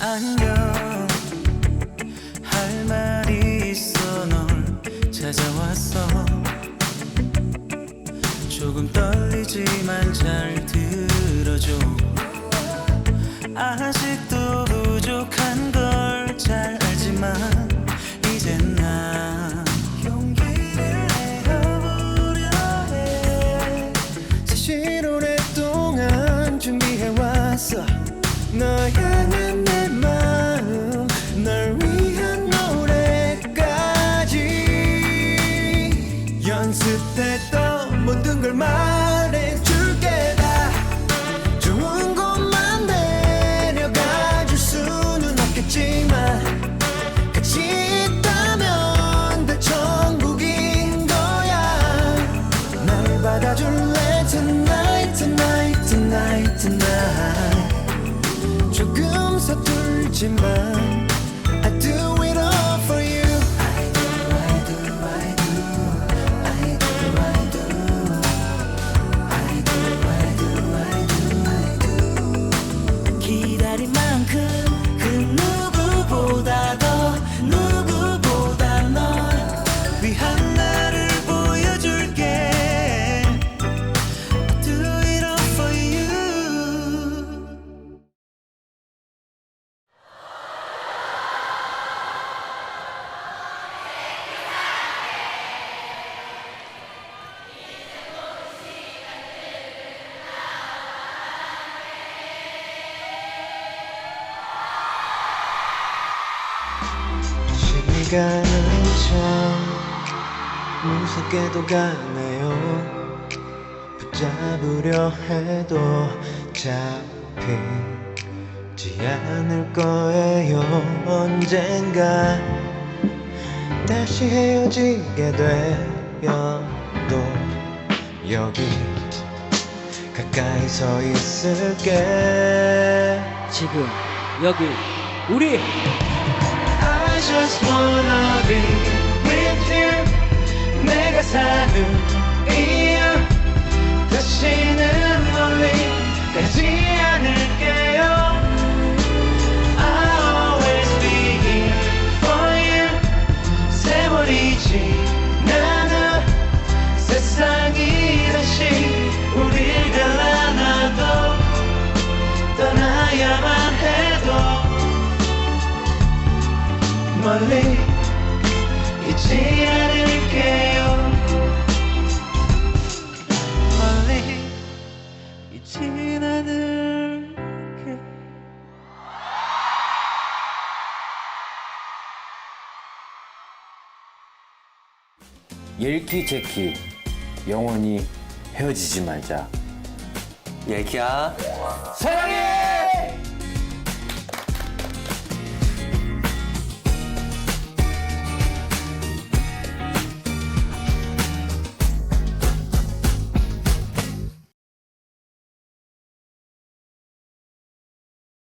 안녕. 할 말이 있어 널 찾아왔어. 조금 떨리지만 잘 들어줘. 아직도 부족한 걸 잘 알지만 너의 연습했던 모든 걸 말해줄게. 다 좋은 것만 내려가 줄 수는 없겠지만 같이 있다면 다 천국인 거야. 날 받아줄래? Tonight tonight tonight tonight. 조금 서툴지만 시간은 참 무섭게도 가네요. 붙잡으려 해도 잡히지 않을 거예요. 언젠가 다시 헤어지게 되어도 여기 가까이 서 있을게. 지금 여기 우리 just wanna be with you 멀리 있지 않을게요. 멀리 있지 않을게. 옐키 제키. 영원히 헤어지지 말자. 예키야. 사랑해